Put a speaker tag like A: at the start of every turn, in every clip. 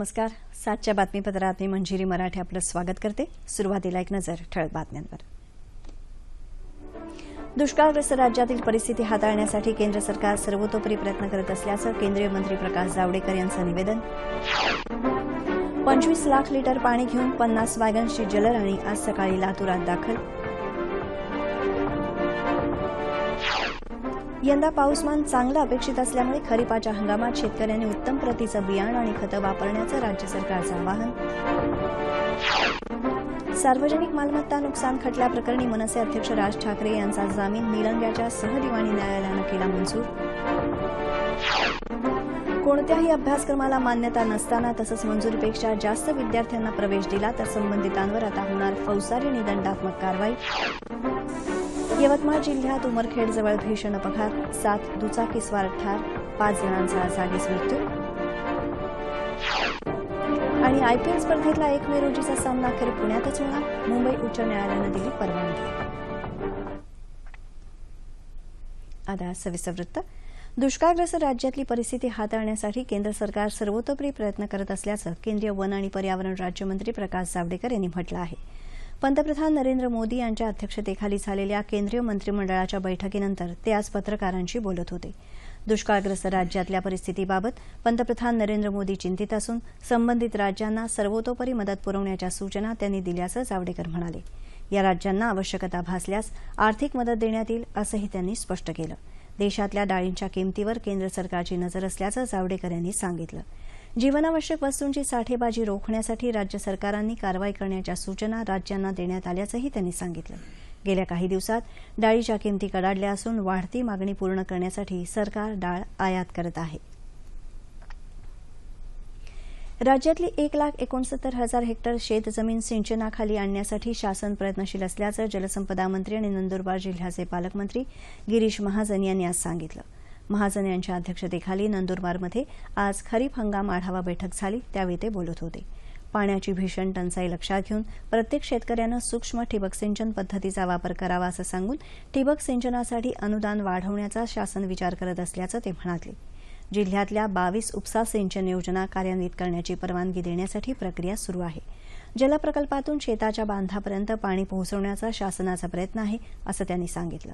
A: नमस्कार. सातच्या बातमीपत्रात मी मंजिरी मराठे आपलं स्वागत करते. सुरुवातीला एक नजर ठळक बातम्यांवर. दुष्काळग्रस्त राज्यातील परिस्थिती हाताळण्यासाठी केंद्र सरकार सर्वतोपरी प्रयत्न करत असल्याचं केंद्रीय मंत्री प्रकाश जावडेकर यांचं निवेदन. पंचवीस लाख लिटर पाणी घेऊन पन्नास वॅगन्सची जलराणी आज सकाळी लातूरात दाखल. यंदा पाऊसमान चांगलं अपेक्षित असल्यामुळे खरीपाच्या हंगामात शेतकऱ्यांनी उत्तम प्रतीचं बियाणं आणि खतं वापरण्याचं राज्य सरकारचं आवाहन. सार्वजनिक मालमत्ता नुकसान खटल्याप्रकरणी मनसे अध्यक्ष राज ठाकरे यांचा जामीन निलंग्याच्या सहदिवाणी न्यायालयानं केला मंजूर. कोणत्याही अभ्यासक्रमाला मान्यता नसताना तसंच मंजुरीपेक्षा जास्त विद्यार्थ्यांना प्रवेश दिला तर संबंधितांवर आता होणार फौजदारी आणि दंडात्मक कारवाई. यवतमाळ जिल्ह्यात उमरखेडजवळ भीषण अपघात सात दुचाकीस्वार ठार पाच जणांचा जागीच मृत्यू. आणि आयपीएल स्पर्धेतला एक मे रोजीचा सामना अखेर पुण्यातच होणार. मुंबई उच्च न्यायालयानं दिली परवानगी. आता सविस्तर वृत्त. दुष्काळग्रस्त राज्यातली परिस्थिती हाताळण्यासाठी केंद्र सरकार सर्वतोपरी प्रयत्न करत असल्याचं केंद्रीय वन आणि पर्यावरण राज्यमंत्री प्रकाश जावडेकर यांनी म्हटलं आहे. पंतप्रधान नरेंद्र मोदी यांच्या अध्यक्षतेखाली झालेल्या केंद्रीय मंत्रिमंडळाच्या बैठकीनंतर ते आज पत्रकारांशी बोलत होते. दुष्काळग्रस्त राज्यातल्या परिस्थितीबाबत पंतप्रधान नरेंद्र मोदी चिंतित असून संबंधित राज्यांना सर्वतोपरी मदत पुरवण्याच्या सूचना त्यांनी दिल्याचं जावडेकर म्हणाले. या राज्यांना आवश्यकता भासल्यास आर्थिक मदत देण्यात येईल असंही त्यांनी स्पष्ट केलं. देशातल्या डाळींच्या किमतीवर केंद्र सरकारची नजर असल्याचं जावडेकर यांनी सांगितलं. जीवनावश्यक वस्तूंची साठेबाजी रोखण्यासाठी राज्य सरकारांनी कारवाई करण्याच्या सूचना राज्यांना देण्यात आल्याचंही त्यांनी सांगितलं. गेल्या काही दिवसात डाळीच्या किमती कडाडल्या असून वाढती मागणी पूर्ण करण्यासाठी सरकार डाळ आयात करत आहे. राज्यातली एक लाख एकोणसत्तर हजार हेक्टर शेतजमीन सिंचनाखाली आणण्यासाठी शासन प्रयत्नशील असल्याचं जलसंपदा मंत्री आणि नंदुरबार जिल्ह्याचे पालकमंत्री गिरीश महाजन यांनी आज सांगितलं. महाजन यांच्या अध्यक्षतेखाली नंदुरबारमध्ये आज खरीप हंगाम आढावा बैठक झाली त्यावेळी ते बोलत होते. पाण्याची भीषण टंचाई लक्षात घेऊन प्रत्येक शेतकऱ्यानं सूक्ष्म ठिबक सिंचन पद्धतीचा वापर करावा असं सांगून ठिबक सिंचनासाठी अनुदान वाढवण्याचा शासन विचार करत असल्याचं ते म्हणाले. जिल्ह्यातल्या बावीस उपसा सिंचन योजना कार्यान्वित करण्याची परवानगी देण्यासाठी प्रक्रिया सुरू आहे. जलप्रकल्पातून शेताच्या बांधापर्यंत पाणी पोहोचवण्याचा शासनाचा प्रयत्न आहे असं त्यांनी सांगितलं.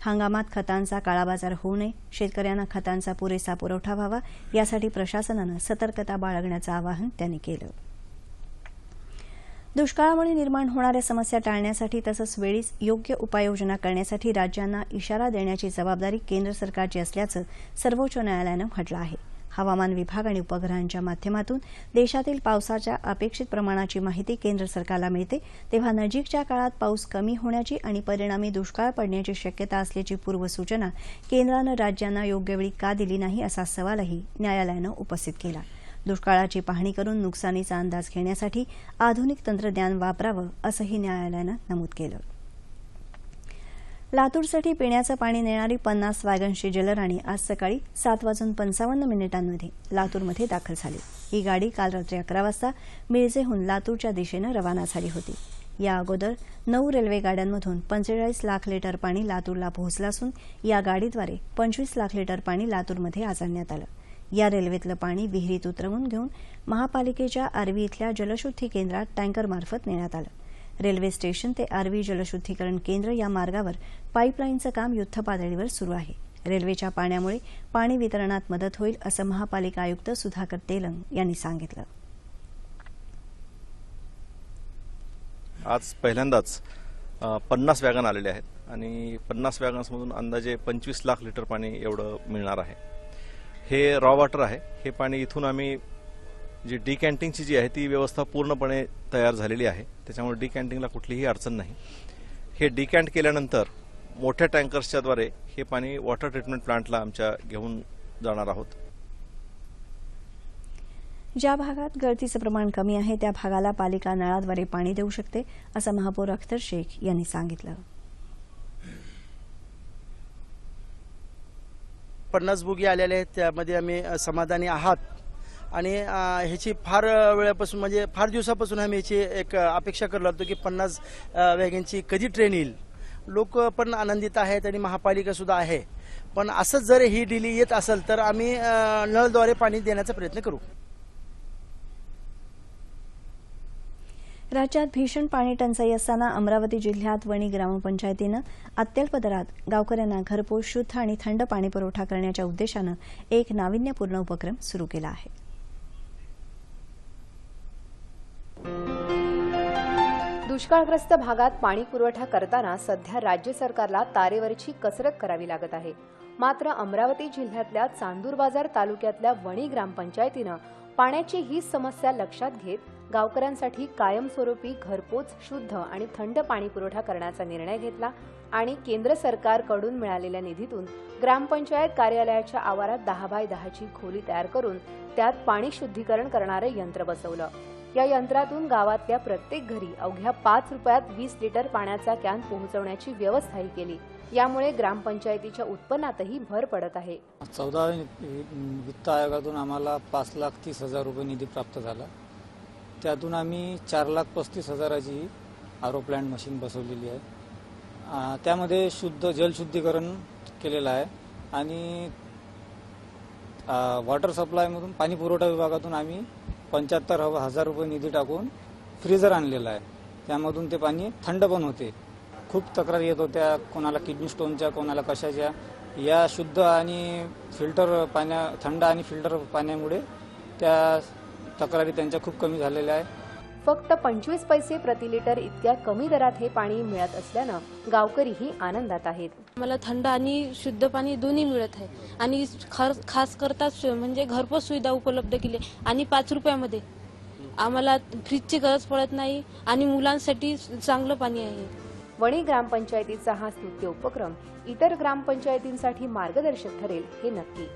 A: हंगामात खतांचा काळाबाजार होऊ नये शेतकऱ्यांना खतांचा पुरेसा पुरवठा व्हावा यासाठी प्रशासनानं सतर्कता बाळगण्याचं आवाहन त्यांनी केलं. दुष्काळामुळे निर्माण होणाऱ्या समस्या टाळण्यासाठी तसंच वेळीच योग्य उपाययोजना करण्यासाठी राज्यांना इशारा देण्याची जबाबदारी केंद्र सरकारची असल्याचं सर्वोच्च न्यायालयानं म्हटलं आहे. हवामान विभाग आणि उपग्रहांच्या माध्यमातून देशातील पावसाच्या अपेक्षित प्रमाणाची माहिती केंद्र सरकारला मिळते. तेव्हा नजीकच्या काळात पाऊस कमी होण्याची आणि परिणामी दुष्काळ पडण्याची शक्यता असल्याची पूर्वसूचना केंद्रानं राज्यांना योग्य वेळी का दिली नाही असा सवालही न्यायालयानं उपस्थित केला. दुष्काळाची पाहणी करून नुकसानीचा अंदाज घेण्यासाठी आधुनिक तंत्रज्ञान वापरावं असंही न्यायालयानं नमूद केलं. लातूरसाठी पिण्याचं पाणी नेणारी पन्नास वॅगनची जलराणी आज सकाळी सात वाजून पंचावन्न मिनिटांमध्ये लातूरमध्ये दाखल झाली. ही गाडी काल रात्री अकरा वाजता मिरजेहून लातूरच्या दिशेनं रवाना झाली होती. या अगोदर नऊ रेल्वे गाड्यांमधून पंचेचाळीस लाख लिटर पाणी लातूरला पोहोचलं असून या गाडीद्वारे पंचवीस लाख लिटर पाणी लातूरमध्ये आज आणण्यात आलं. या रेल्वेतलं पाणी विहिरीत उतरवून घेऊन महापालिकेच्या आर्वी इथल्या जलशुद्धी केंद्रात टँकरमार्फत नेण्यात आलं. रेल्वे स्टेशन ते आर्वी जलशुद्धीकरण केंद्र या मार्गावर पाईपलाईनचं काम युद्धपातळीवर सुरू आहे. रेल्वेच्या पाण्यामुळे पाणी वितरणात मदत होईल असं महापालिका आयुक्त सुधाकर तेलंग यांनी सांगितलं.
B: आज पहिल्यांदाच पन्नास वॅगन आलेले आहेत आणि पन्नास वॅगन्समधून अंदाजे पंचवीस लाख लिटर पाणी एवढं मिळणार आहे. हे रॉ वॉटर आहे. हे पाणी इथून आम्ही जी डिकॅन्टिंगची जी आहे ती व्यवस्था पूर्णपणे तयार झालेली आहे. त्याच्यामुळे डिकॅन्टिंगला कुठलीही अडचण नाही. हे डिकॅन्ट केल्यानंतर मोठ्या टँकर्सच्याद्वारे हे पाणी वॉटर ट्रीटमेंट प्लांटला आमच्या घेऊन जाणार आहोत.
A: ज्या भागात गळतीचं प्रमाण कमी आहे त्या भागाला पालिका नळाद्वारे पाणी देऊ शकते असं महापौर अख्तर शेख यांनी सांगितलं.
C: पन्नास बुगी आलेल्या आहेत त्यामध्ये आम्ही समाधानी आहात. आणि ह्याची फार वेळापासून म्हणजे फार दिवसापासून आम्ही ह्याची एक अपेक्षा करलो होतो की पन्नास वॅगनची कधी ट्रेन येईल. लोक पण आनंदित आहेत आणि महापालिका सुद्धा आहे. पण असंच जर ही डिली येत असेल तर आम्ही नळद्वारे पाणी देण्याचा प्रयत्न करू.
A: राज्यात भीषण पाणी टंचाई असताना अमरावती जिल्ह्यात वणी ग्रामपंचायतीनं अत्यल्प दरात गावकऱ्यांना घरपोच शुद्ध आणि थंड पाणी पुरवठा करण्याच्या उद्देशानं एक नाविन्यपूर्ण उपक्रम सुरू केला आहे.
D: दुष्काळग्रस्त भागात पाणी पुरवठा करताना सध्या राज्य सरकारला तारेवरची कसरत करावी लागत आहे. मात्र अमरावती जिल्ह्यातल्या चांदूर बाजार तालुक्यातल्या वणी ग्रामपंचायतीनं पाण्याची ही समस्या लक्षात घेत गावकऱ्यांसाठी कायमस्वरूपी घरपोच शुद्ध आणि थंड पाणी पुरवठा करण्याचा निर्णय घेतला आणि केंद्र सरकारकडून मिळालेल्या निधीतून ग्रामपंचायत कार्यालयाच्या आवारात दहा बाय दहाची खोली तयार करून त्यात पाणी शुद्धीकरण करणारं यंत्र बसवलं. या यंत्रातून गावातल्या प्रत्येक घरी अवघ्या पाच रुपयात वीस लिटर पाण्याचा कॅन पोहोचवण्याची व्यवस्थाही केली. यामुळे ग्रामपंचायतीच्या उत्पन्नातही भर पडत आहे.
E: चौदा वित्त आयोगातून आम्हाला पाच लाख तीस हजार रुपये निधी प्राप्त झाला. त्यातून आम्ही चार लाख पस्तीस हजाराची आरो प्लॅन्ट मशीन बसवलेली आहे. त्यामध्ये शुद्ध जलशुद्धीकरण केलेलं आहे आणि वॉटर सप्लायमधून पाणी पुरवठा विभागातून आम्ही पंच्याहत्तर हजार रुपये निधी टाकून फ्रीजर आणलेला आहे. त्यामधून ते पाणी थंड पण होते. खूप तक्रार येत होत्या कोणाला किडनी स्टोनच्या कोणाला कशाच्या. या शुद्ध आणि फिल्टर पाण्या थंड आणि फिल्टर पाण्यामुळे त्या तक्रारी त्यांच्या खूप कमी झालेल्या आहे
D: फक्त पंचवीस पैसे प्रति लिटर इतक्या कमी दरात हे पाणी मिळत असल्यानं गावकरीही आनंदात आहेत.
F: मला थंड आणि शुद्ध पाणी दोन्ही मिळत आहे. आणि खर खास करता म्हणजे घरपोच सुविधा उपलब्ध केली. आणि पाच रुपयामध्ये आम्हाला फ्रीजची गरज पडत नाही आणि मुलांसाठी चांगलं पाणी आहे.
D: वणी ग्रामपंचायतीचा हा स्तुत्य उपक्रम इतर ग्रामपंचायतींसाठी मार्गदर्शक ठरेल हे नक्की.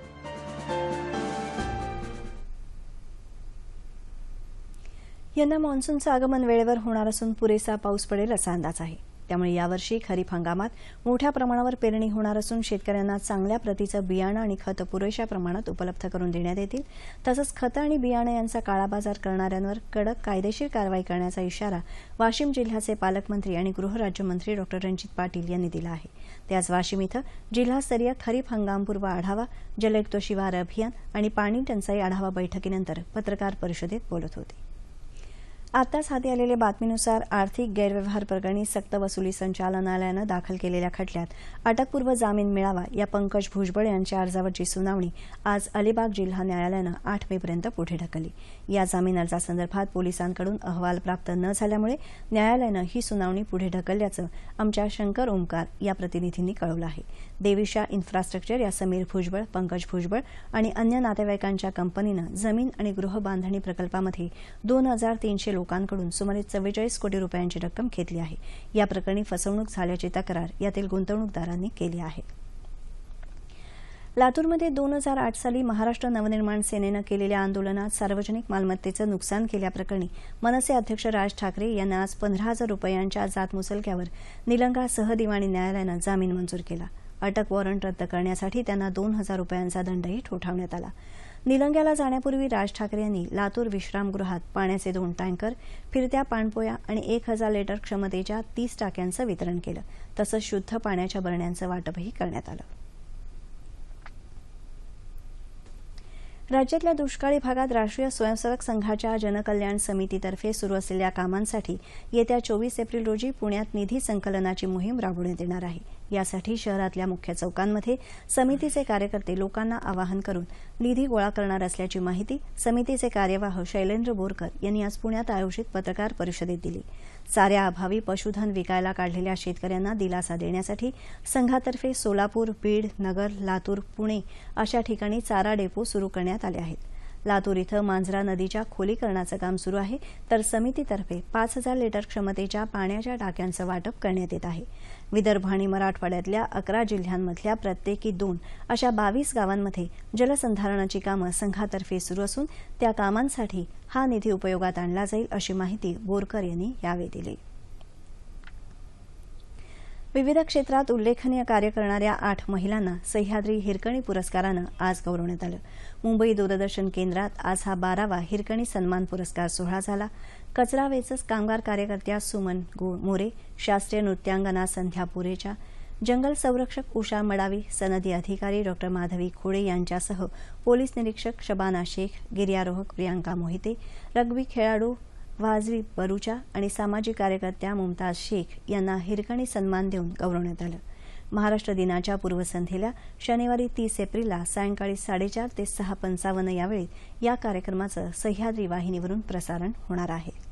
A: यंदा मान्सूनचं आगमन वेळेवर होणार असून पुरेसा पाऊस पडेल असा अंदाज आहे. त्यामुळे यावर्षी खरीप हंगामात मोठ्या प्रमाणावर पेरणी होणार असून शेतकऱ्यांना चांगल्या प्रतीचं बियाणं आणि खतं पुरेशा प्रमाणात उपलब्ध करून देण्यात येतील. तसंच खतं आणि बियाणं यांचा काळाबाजार करणाऱ्यांवर कडक कायदेशीर कारवाई करण्याचा इशारा वाशिम जिल्ह्याचे पालकमंत्री आणि गृहराज्यमंत्री डॉ रणजित पाटील यांनी दिला आहे. ते आज वाशिम इथं जिल्हास्तरीय खरीप हंगामपूर्व आढावा जलयुक्त शिवार अभियान आणि पाणी टंचाई आढावा बैठकीनंतर पत्रकार परिषदेत बोलत होते. आताच हाती आलेल्या बातमीनुसार आर्थिक गैरव्यवहार प्रकरणी सक्तवसुली संचालनालयानं दाखल केलेल्या खटल्यात अटकपूर्व जामीन मिळावा या पंकज भुजबळ यांच्या अर्जावरची सुनावणी आज अलिबाग जिल्हा न्यायालयानं आठ मेपर्यंत पुढे ढकलली. या जामीन अर्जासंदर्भात पोलिसांकडून अहवाल प्राप्त न झाल्यामुळे न्यायालयानं ही सुनावणी पुढे ढकलल्याचं आमच्या शंकर ओमकार या प्रतिनिधींनी कळवलं आहे. देविशा इन्फ्रास्ट्रक्चर या समीर भुजबळ पंकज भुजबळ आणि अन्य नातेवाईकांच्या कंपनीनं जमीन आणि गृहबांधणी प्रकल्पामध्ये दोन हजार तीनशे लोकांकडून सुमारे चव्वेचाळीस कोटी रुपयांची रक्कम घेतली आहे. या प्रकरणी फसवणूक झाल्याची तक्रार यातील गुंतवणूकदारांनी केली आहे. लातूरमध्ये दोन हजार आठ साली महाराष्ट्र नवनिर्माण सेनेनं केलेल्या आंदोलनात सार्वजनिक मालमत्तेचं नुकसान केल्याप्रकरणी मनसे अध्यक्ष राज ठाकरे यांना आज पंधरा हजार रुपयांच्या जात मुसलक्यावर निलंगा सहदिवाणी न्यायालयानं जामीन मंजूर केला. अटक वॉरंट रद्द करण्यासाठी त्यांना दोन हजार रुपयांचा दंडही ठोठावण्यात आला. निलंग्याला जाण्यापूर्वी राज ठाकरे यांनी लातूर विश्रामगृहात पाण्याचे दोन टँकर फिरत्या पाणपोया आणि एक हजार लिटर क्षमतेच्या तीस टाक्यांचं वितरण केलं. तसंच शुद्ध पाण्याच्या बरण्यांचं वाटपही करण्यात आलं. राज्यातल्या दुष्काळी भागात राष्ट्रीय स्वयंसेवक संघाच्या जनकल्याण समितीतर्फे सुरू असलेल्या कामांसाठी येत्या चोवीस एप्रिल रोजी पुण्यात निधी संकलनाची मोहीम राबवण्यात येणार आहे. यासाठी शहरातल्या मुख्य चौकांमध्ये समितीचे कार्यकर्ते लोकांना आवाहन करून निधी गोळा करणार असल्याची माहिती समितीचे कार्यवाह शैलेंद्र बोरकर यांनी आज पुण्यात आयोजित पत्रकार परिषदेत दिली. चाऱ्याअभावी पशुधन विकायला काढलेल्या शेतकऱ्यांना दिलासा देण्यासाठी संघातर्फे सोलापूर बीड नगर लातूर पुणे अशा ठिकाणी चारा डेपो सुरू करण्यात आले आहेत. लातूर इथं मांजरा नदीच्या खोलीकरणाचं काम सुरू आहे तर समितीतर्फे पाच हजार लिटर क्षमतेच्या पाण्याच्या टाक्यांचं वाटप करण्यात येत आहे. विदर्भ आणि मराठवाड्यातल्या अकरा जिल्ह्यांमधल्या प्रत्येकी दोन अशा बावीस गावांमध्ये जलसंधारणाची कामं संघातर्फे सुरू असून त्या कामांसाठी हा निधी उपयोगात आणला जाईल अशी माहिती बोरकर यांनी यावेळी दिली. विविध क्षेत्रात उल्लेखनीय कार्य करणाऱ्या आठ महिलांना सह्याद्री हिरकणी पुरस्कारानं आज गौरवण्यात आलं. मुंबई दूरदर्शन केंद्रात आज हा बारावा हिरकणी सन्मान पुरस्कार सोहळा झाला. कचरा वेचस कामगार कार्यकर्त्या सुमन मोरे शास्त्रीय नृत्यांगना संध्या पुरेच्या जंगल संरक्षक उषा मडावी सनदी अधिकारी डॉ. माधवी खोडे यांच्यासह पोलीस निरीक्षक शबाना शेख गिर्यारोहक प्रियांका मोहिते रग्बी खेळाडू वाजवी बरुचा आणि सामाजिक कार्यकर्त्या मुमताज शेख यांना हिरकणी सन्मान देऊन गौरवण्यात आलं. महाराष्ट्र दिनाच्या पूर्वसंध्येला शनिवारी तीस एप्रिलला सायंकाळी साडेचार ते सहा पंचावन्न यावेळी या कार्यक्रमाचं सह्याद्री वाहिनीवरून प्रसारण होणार आहे.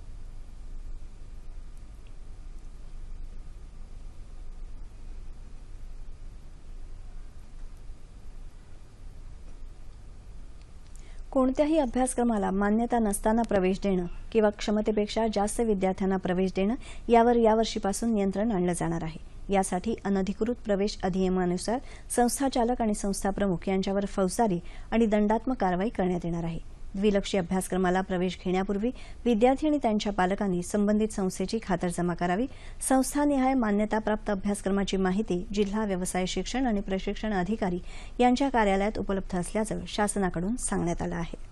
A: कोणत्याही अभ्यासक्रमाला मान्यता नसताना प्रवेश देणं किंवा क्षमतेपेक्षा जास्त विद्यार्थ्यांना प्रवेश देणं यावर यावर्षीपासून नियंत्रण आणलं जाणार आहे. यासाठी अनधिकृत प्रवेश अधिनियमानुसार संस्थाचालक आणि संस्था प्रमुख यांच्यावर फौजदारी आणि दंडात्मक कारवाई करण्यात येणार आहे. द्विलक्षी अभ्यासक्रमाला प्रवेश घेण्यापूर्वी विद्यार्थी आणि त्यांच्या पालकांनी संबंधित संस्थेची खातरजमा करावी. संस्थानिहाय मान्यताप्राप्त अभ्यासक्रमाची माहिती जिल्हा व्यवसाय शिक्षण आणि प्रशिक्षण अधिकारी यांच्या कार्यालयात उपलब्ध असल्याचं शासनाकडून सांगण्यात आलं आहे.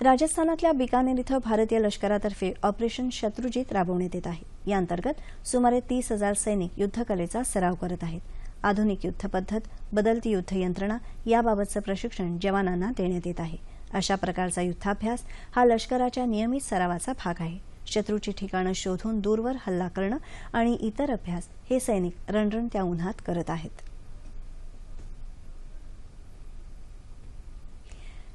A: राजस्थानातल्या बिकानेर इथं भारतीय लष्करातर्फे ऑपरेशन शत्रुजित राबवण्यात येत आहे. या अंतर्गत सुमारे तीस हजार सैनिक युद्धकलेचा सराव करत आहेत. आधुनिक युद्धपद्धत बदलती युद्ध यंत्रणा याबाबतचं प्रशिक्षण जवानांना देण्यात येत आहे. अशा प्रकारचा युद्धाभ्यास हा लष्कराच्या नियमित सरावाचा भाग आहे. शत्रूची ठिकाणं शोधून दूरवर हल्ला करणं आणि इतर अभ्यास हे सैनिक रणरणत्या उन्हात करत आहेत.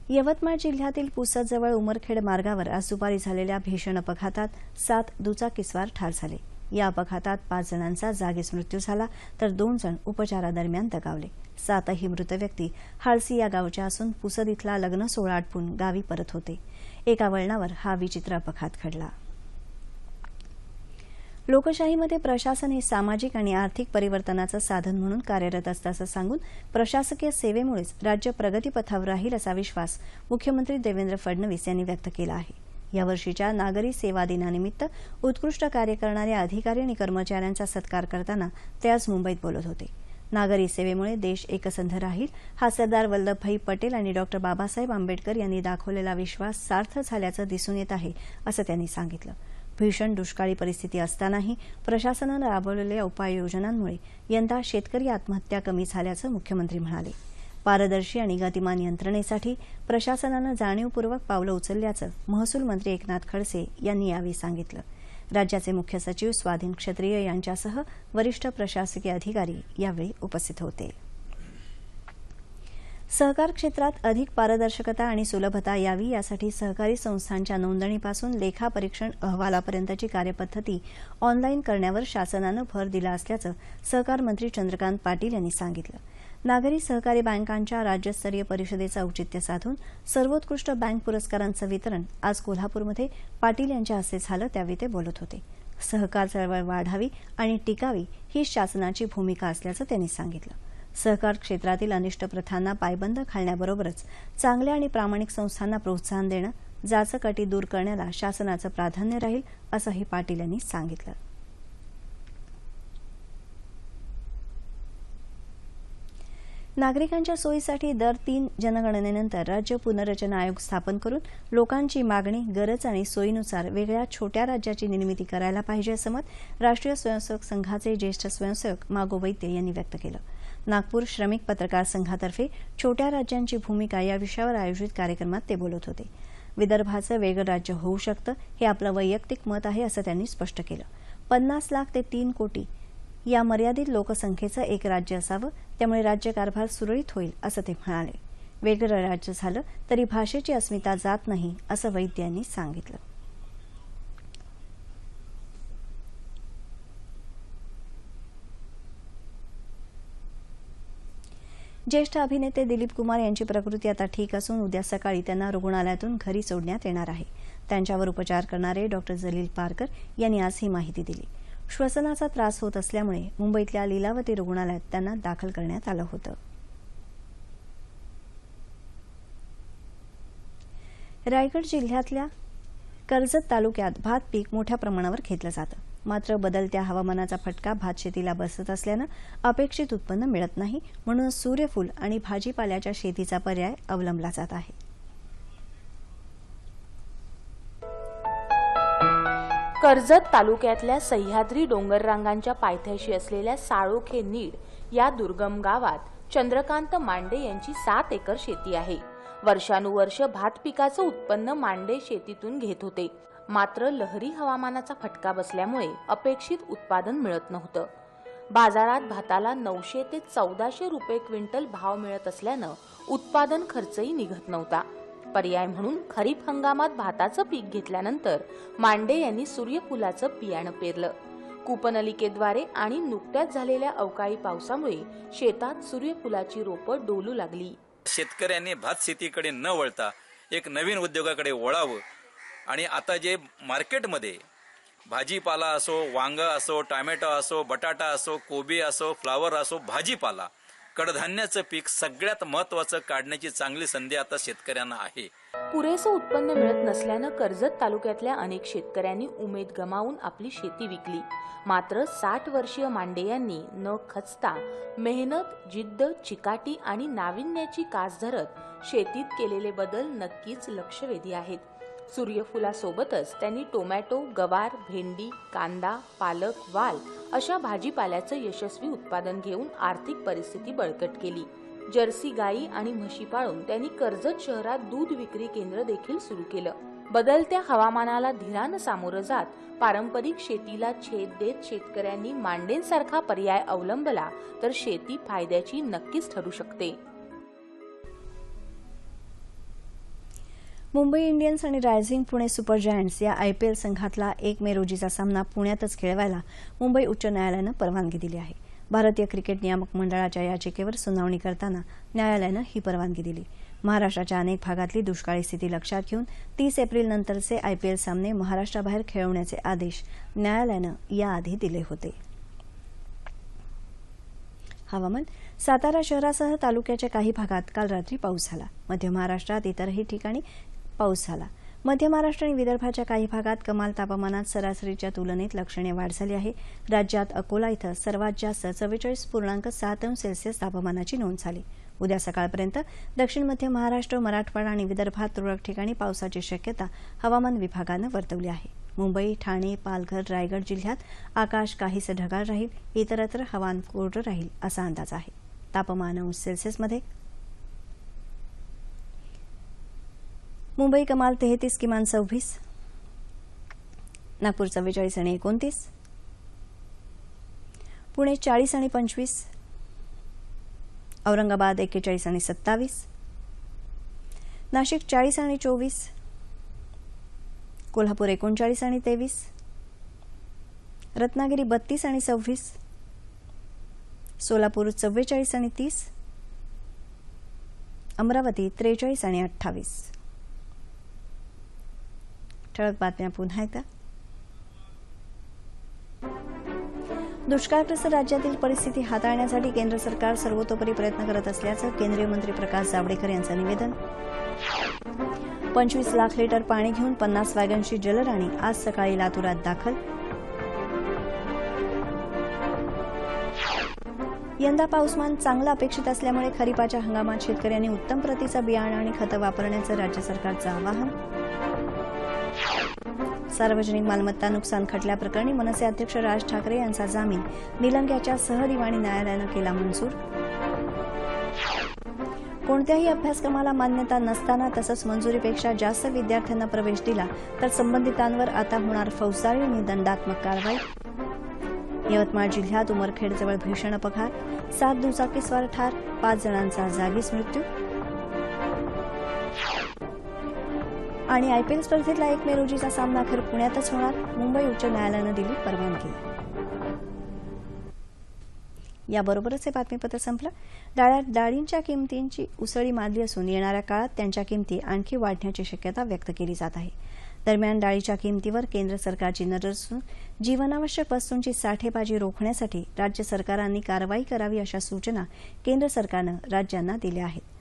A: यवतमाळ जिल्ह्यातील पुसदजवळ उमरखेड मार्गावर आज दुपारी झालेल्या भीषण अपघातात सात दुचाकीस्वार ठार झाले. या अपघातात पाच जणांचा जागीच मृत्यू झाला तर दोन जण उपचारादरम्यान दगावले. सातही मृत व्यक्ती हाळसी या गावच्या असून पुसद इथला लग्न सोहळा आटपून गावी परत होते. एका वळणावर हा विचित्र अपघात घडला. लोकशाहीमध्ये प्रशासन हे सामाजिक आणि आर्थिक परिवर्तनाचं साधन म्हणून कार्यरत असल्याचं सांगून प्रशासकीय सेवेमुळेच राज्य प्रगतीपथावर राहील असा विश्वास मुख्यमंत्री देवेंद्र फडणवीस यांनी व्यक्त केला आहे. यावर्षीच्या नागरी सेवा दिनानिमित्त उत्कृष्ट कार्य करणाऱ्या अधिकारी आणि कर्मचाऱ्यांचा सत्कार करताना ते आज मुंबईत बोलत होते. नागरी सेवेमुळे देश एकसंध राहील हा सरदार वल्लभभाई पटेल आणि डॉक्टर बाबासाहेब आंबेडकर यांनी दाखवलेला विश्वास सार्थ झाल्याचं दिसून येत आहे असं त्यांनी सांगितलं. भीषण दुष्काळी परिस्थिती असतानाही प्रशासनानं राबवलेल्या उपाययोजनांमुळे यंदा शेतकरी आत्महत्या कमी झाल्याचं मुख्यमंत्री म्हणाले. पारदर्शी आणि गतिमान यंत्रणेसाठी प्रशासनानं जाणीवपूर्वक पावलं उचलल्याचं महसूल मंत्री एकनाथ खडसे यांनी यावेळी सांगितलं. राज्याचे मुख्य सचिव स्वाधीन क्षत्रिय यांच्यासह वरिष्ठ प्रशासकीय अधिकारी यावेळी उपस्थित होते. सहकार क्षेत्रात अधिक पारदर्शकता आणि सुलभता यावी यासाठी सहकारी संस्थांच्या नोंदणीपासून लेखापरीक्षण अहवालापर्यंतची कार्यपद्धती ऑनलाईन करण्यावर शासनानं भर दिला असल्याचं सहकार मंत्री चंद्रकांत पाटील यांनी सांगितलं. नागरी सहकारी बँकांच्या राज्यस्तरीय परिषदेचं औचित्य साधून सर्वोत्कृष्ट बँक पुरस्कारांचं वितरण आज कोल्हापूरमध्ये पाटील यांच्या हस्ते झालं त्यावेळी ते बोलत होते. सहकार चळवळ वाढावी आणि टिकावी ही शासनाची भूमिका असल्याचं त्यांनी सांगितलं. सहकार क्षेत्रातील अनिष्ट प्रथांना पायबंद घालण्याबरोबरच चांगल्या आणि प्रामाणिक संस्थांना प्रोत्साहन देणं जाचकटी दूर करण्याला शासनाचं प्राधान्य राहील असंही पाटील यांनी सांगितलं. नागरिकांच्या सोयीसाठी दर तीन जनगणनेनंतर राज्य पुनर्रचना आयोग स्थापन करून लोकांची मागणी गरज आणि सोयीनुसार वेगळ्या छोट्या राज्याची निर्मिती करायला पाहिजे असं मत राष्ट्रीय स्वयंसेवक संघाचे ज्येष्ठ स्वयंसेवक मागो वैद्य यांनी व्यक्त केलं. नागपूर श्रमिक पत्रकार संघातर्फे छोट्या राज्यांची भूमिका या विषयावर आयोजित कार्यक्रमात ते बोलत होते. विदर्भाचं वेगळं राज्य होऊ शकतं हे आपलं वैयक्तिक मत आहे असं त्यांनी स्पष्ट केलं. पन्नास लाख ते तीन कोटी या मर्यादित लोकसंख्येचं एक राज्य असावं त्यामुळे राज्यकारभार सुरळीत होईल असं ते म्हणाले. वेगळं राज्य झालं तरी भाषेची अस्मिता जात नाही असं वैद्य यांनी सांगितलं. ज्येष्ठ अभिनेते दिलीप कुमार यांची प्रकृती आता ठीक असून उद्या सकाळी त्यांना रुग्णालयातून घरी सोडण्यात येणार आहे. त्यांच्यावर उपचार करणारे डॉक्टर जलील पारकर यांनी आज ही माहिती दिली. श्वसनाचा त्रास होत असल्यामुळे मुंबईतल्या लीलावती रुग्णालयात त्यांना दाखल करण्यात आलं होतं. रायगड जिल्ह्यातल्या कर्जत तालुक्यात भात पीक मोठ्या प्रमाणावर घेतलं जातं. मात्र बदलत्या हवामानाचा फटका भात शेतीला बसत असल्यानं अपेक्षित उत्पन्न मिळत नाही म्हणून सूर्यफूल आणि भाजीपाल्याच्या शेतीचा पर्याय अवलंबला जात आहे.
G: कर्जत तालुक्यातल्या सह्याद्री डोंगररांगांच्या पायथ्याशी असलेल्या साळोखे नीड या दुर्गम गावात चंद्रकांत मांडे यांची सात एकर शेती आहे. वर्षानुवर्ष भात पिकाचं उत्पन्न मांडे शेतीतून घेत होते. मात्र लहरी हवामानाचा फटका बसल्यामुळे अपेक्षित उत्पादन मिळत नव्हतं. बाजारात भाताला नऊशे ते चौदाशे रुपये क्विंटल भाव मिळत असल्यानं उत्पादन खर्चही निघत नव्हता. पर्याय म्हणून खरीप हंगामात भाताचं पीक घेतल्यानंतर मांडे यांनी सूर्यफुलाचं बियाणं पेरलं. कूपनलिकेद्वारे आणि नुकत्याच झालेल्या अवकाळी पावसामुळे शेतात सूर्यफुलाची रोपं डोलू लागली.
H: शेतकऱ्यांनी भात शेतीकडे न वळता एक नवीन उद्योगाकडे वळावं आणि आता जे मार्केटमध्ये भाजीपाला असो वांग असो टोमॅटो असो बटाटा असो कोबी असो फ्लावर असो भाजीपाला कडधान्याचं पीक सगळ्यात महत्वाचं काढण्याची चांगली संधी आता शेतकऱ्यांना आहे.
G: पुरेसं उत्पन्न मिळत नसल्यानं कर्जत तालुक्यातल्या अनेक शेतकऱ्यांनी उमेद गमावून आपली शेती विकली. मात्र साठ वर्षीय मांडे यांनी न खचता मेहनत जिद्द चिकाटी आणि नाविन्याची कास धरत शेतीत केलेले बदल नक्कीच लक्षवेधी आहेत. सूर्यफुलासोबतच त्यांनी टोमॅटो गवार भेंडी कांदा पालक वाल अशा भाजीपाल्याचं यशस्वी उत्पादन घेऊन आर्थिक परिस्थिती बळकट केली. जर्सी गायी आणि म्हशी पाळून त्यांनी कर्जत शहरात दूध विक्री केंद्र देखील सुरू केलं. बदलत्या हवामानाला धीरानं सामोरं जात पारंपरिक शेतीला छेद देत शेतकऱ्यांनी मांडेंसारखा पर्याय अवलंबला तर शेती फायद्याची नक्कीच ठरू शकते.
A: मुंबई इंडियन्स आणि रायझिंग पुणे सुपर जायंट्स या आयपीएल संघातला एक मे रोजीचा सामना पुण्यातच खेळवायला मुंबई उच्च न्यायालयानं परवानगी दिली आहे. भारतीय क्रिकेट नियामक मंडळाच्या याचिकेवर सुनावणी करताना न्यायालयानं ही परवानगी दिली. महाराष्ट्राच्या अनेक भागातली दुष्काळी स्थिती लक्षात घेऊन तीस एप्रिल नंतरचे आयपीएल सामने महाराष्ट्राबाहेर खेळवण्याचे आदेश न्यायालयानं याआधी दिले होते. हवामान सातारा शहरासह तालुक्याच्या काही भागात काल रात्री पाऊस झाला. मध्य महाराष्ट्रात इतरही ठिकाणी पाऊस झाला मध्य महाराष्ट्र आणि विदर्भाच्या काही भागात कमाल तापमानात सरासरीच्या तुलनेत लक्षणीय वाढ झाली आहे. राज्यात अकोला इथं सर्वात जास्त चव्वेचाळीस पूर्णांक सात अंश सेल्सिअस तापमानाची नोंद झाली. उद्या सकाळपर्यंत दक्षिण मध्य महाराष्ट्र मराठवाडा आणि विदर्भात तुरळक ठिकाणी पावसाची शक्यता हवामान विभागानं वर्तवली आहे. मुंबई ठाणे पालघर रायगड जिल्ह्यात आकाश काहीसं ढगाळ राहील इतरत्र हवामान कोरडं राहील असा अंदाज आहे. तापमान अंश सेल्सिअसमध्ये मुंबई कमाल तेहतीस किमान सव्वीस. नागपूर चव्वेचाळीस आणि एकोणतीस. पुणे चाळीस आणि पंचवीस. औरंगाबाद एक्केचाळीस आणि सत्तावीस. नाशिक चाळीस आणि चोवीस. कोल्हापूर एकोणचाळीस आणि तेवीस. रत्नागिरी बत्तीस आणि सव्वीस. सोलापूर चव्वेचाळीस आणि तीस. अमरावती त्रेचाळीस आणि अठ्ठावीस. ठळक बातम्या पुन्हा एकदा. दुष्काळग्रस्त राज्यातील परिस्थिती हाताळण्यासाठी केंद्र सरकार सर्वतोपरी प्रयत्न करत असल्याचं केंद्रीय मंत्री प्रकाश जावडेकर यांचं निवेदन. पंचवीस लाख लिटर पाणी घेऊन पन्नास वॅगनची जलराणी आज सकाळी लातूरात दाखल. यंदा पाऊसमान चांगलं अपेक्षित असल्यामुळे खरीपाच्या हंगामात शेतकऱ्यांनी उत्तम प्रतीचं बियाणं आणि खतं वापरण्याचं राज्य सरकारचं आवाहन. सार्वजनिक मालमत्ता नुकसान खटल्याप्रकरणी मनसे अध्यक्ष राज ठाकरे यांचा जामीन निलंग्याच्या सहदिवाणी न्यायालयानं केला मंजूर. कोणत्याही अभ्यासक्रमाला मान्यता नसताना तसंच मंजुरीपेक्षा जास्त विद्यार्थ्यांना प्रवेश दिला तर संबंधितांवर आता होणार फौजदारी आणि दंडात्मक कारवाई. यवतमाळ जिल्ह्यात उमरखेडजवळ भीषण अपघात. सात दुचाकीस्वार ठार पाच जणांचा जागीच मृत्यू. आणि आय पी एल स्पर्धेतला एक मे रोजीचा सामना अखेर पुण्यातच होणार. मुंबई उच्च न्यायालयानं दिली परवानगी याबरोबरच हे बातमीपत्र संपलं. डाळ्यात डाळींच्या किमतींची उसळी मारली असून येणाऱ्या काळात त्यांच्या किमती आणखी वाढण्याची शक्यता व्यक्त केली जात आहे. दरम्यान डाळीच्या किमतीवर केंद्र सरकारची नजर असून जीवनावश्यक वस्तूंची साठेबाजी रोखण्यासाठी राज्य सरकारांनी कारवाई करावी अशा सूचना केंद्र सरकारनं राज्यांना दिल्या आहेत.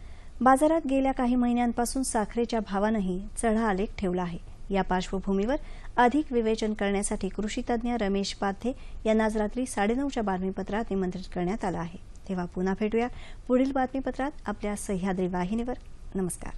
A: बाजारात गेल्या काही महिन्यांपासून साखरेच्या भावानंही चढा आलेख ठेवला आहे. या पार्श्वभूमीवर अधिक विवेचन करण्यासाठी कृषी तज्ज्ञ रमेश पाध्ये यांना आज रात्री साडेनऊच्या बातमीपत्रात निमंत्रित करण्यात आलं आहे. तेव्हा पुन्हा भेटूया पुढील बातमीपत्रात आपल्या सह्याद्री वाहिनीवर. नमस्कार.